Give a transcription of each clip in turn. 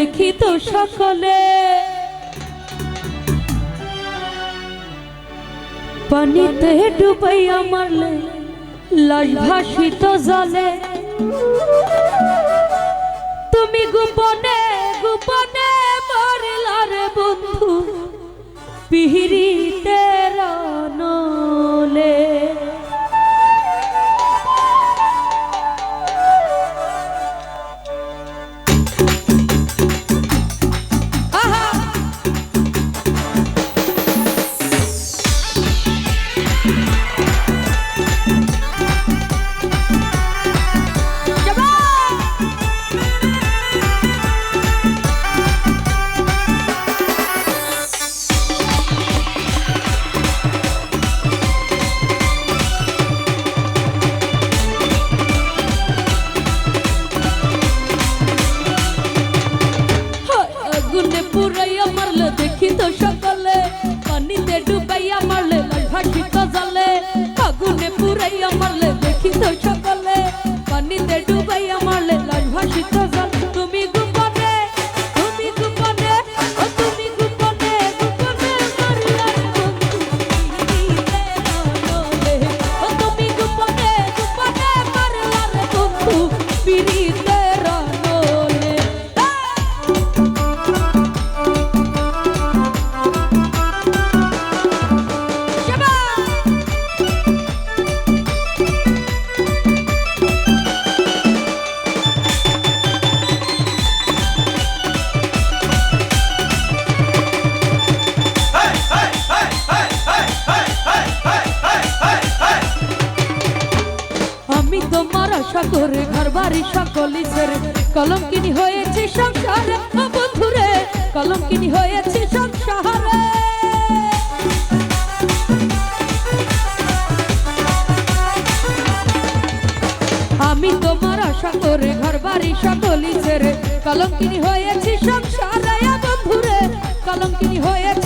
দেখিত সকলে। পানিতে ডুবাই আমারলে লাল ভাসিত জলে। তুমি গোপনে গোপনে মরলারে বন্ধু, পিহিরিতে রানলে। পুলিশের কলঙ্কিনী হয়েছে সংসারে। বন্ধুরে, কলঙ্কিনী হয়েছে সংসারে। আমি তোমার আশা করে ঘর বাড়ি সকলি কলঙ্কিনী হয়েছি সংসারে বন্ধুরে, কলঙ্কিনী হয়েছে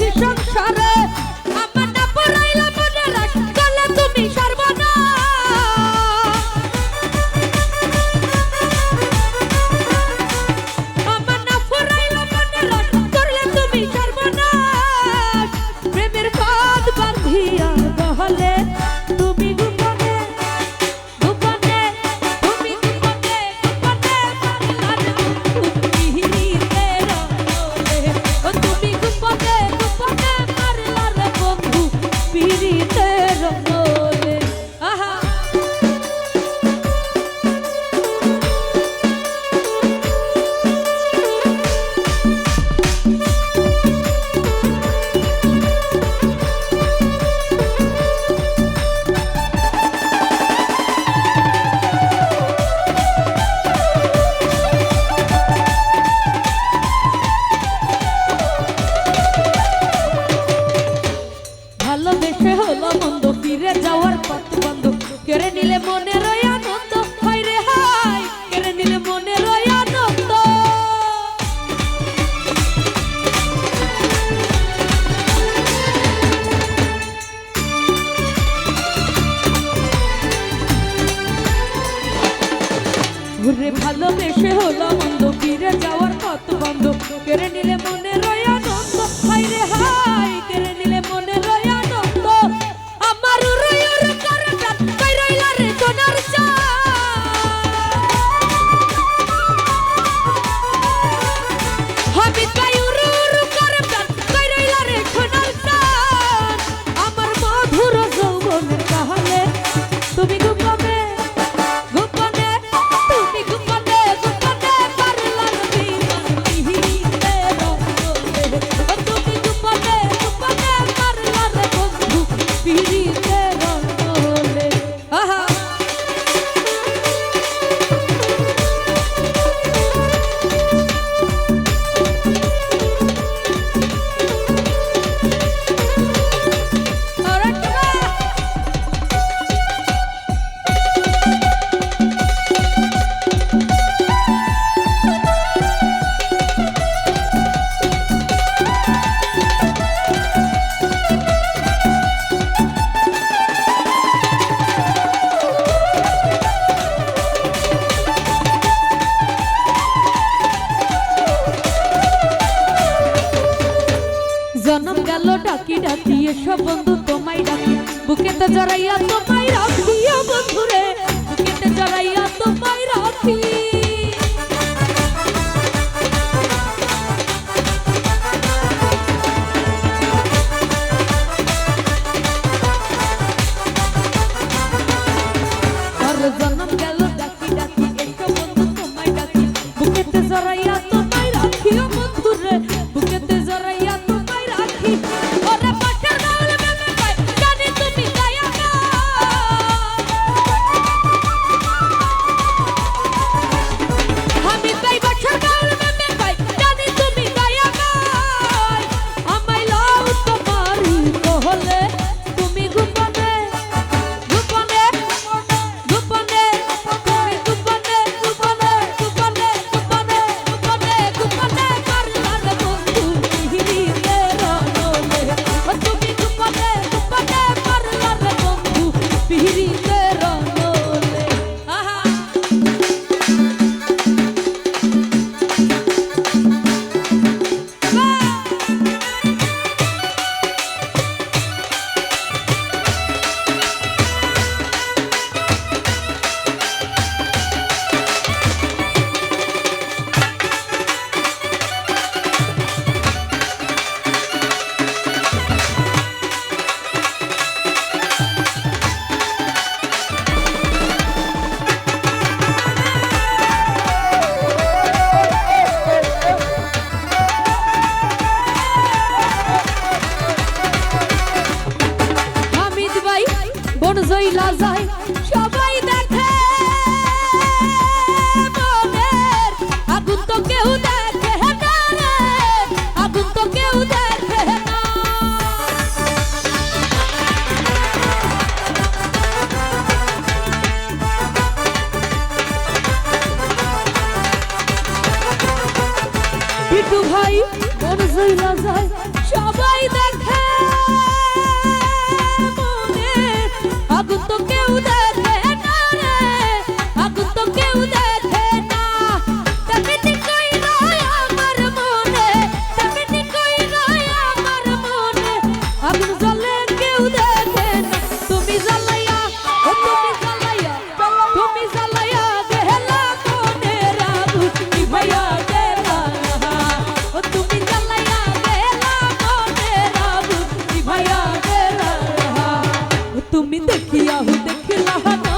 দেখিয়া দেখিলা না।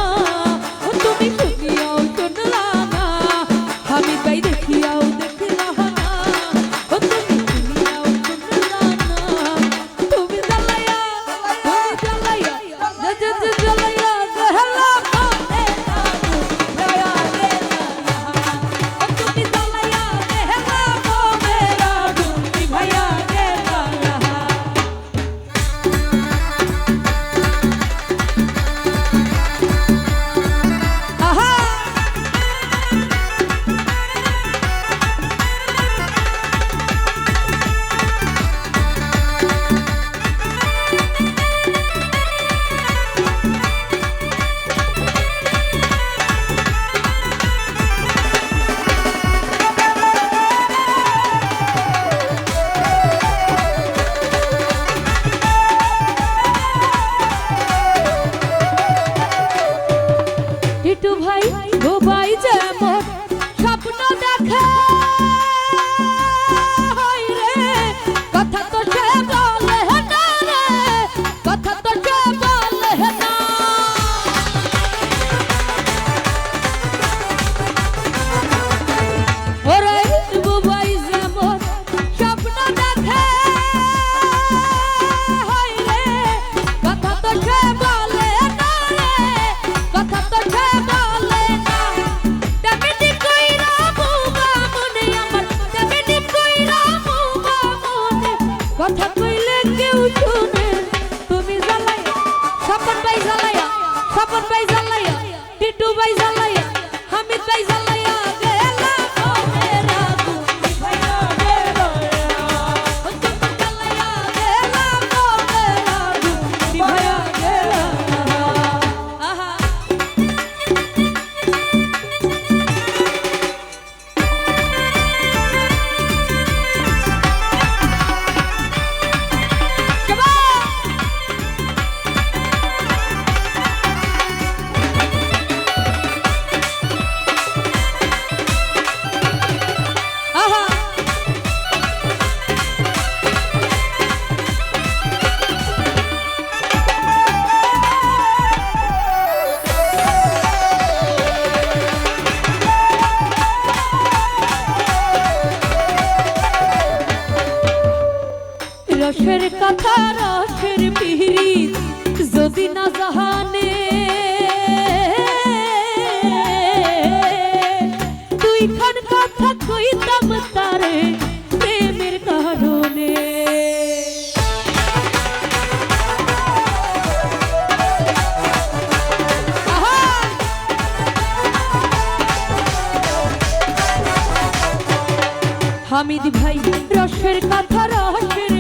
তুমি বাপন ভাই জ্বালাইয়া টিটু ভাই জ্বালাইয়া হামিদ ভাই জ্বালাইয়া রসের কথা রসের পিহিত যদি না জাহানে। তুই হামিদ ভাই রসের কথা রসের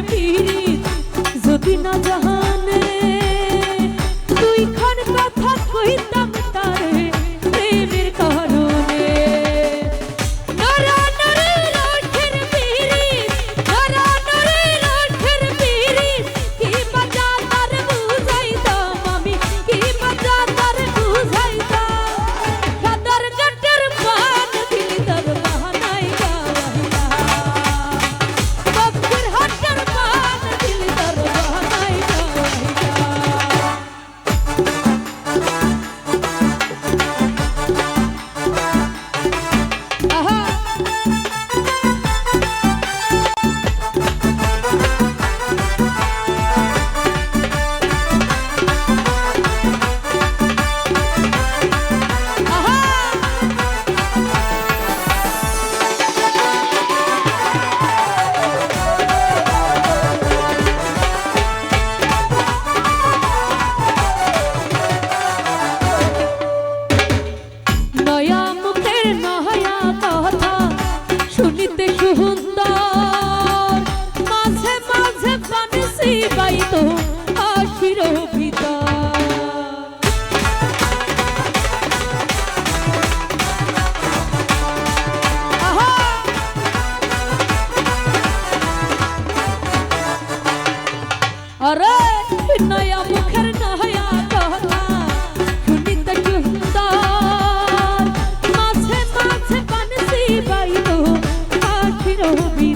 be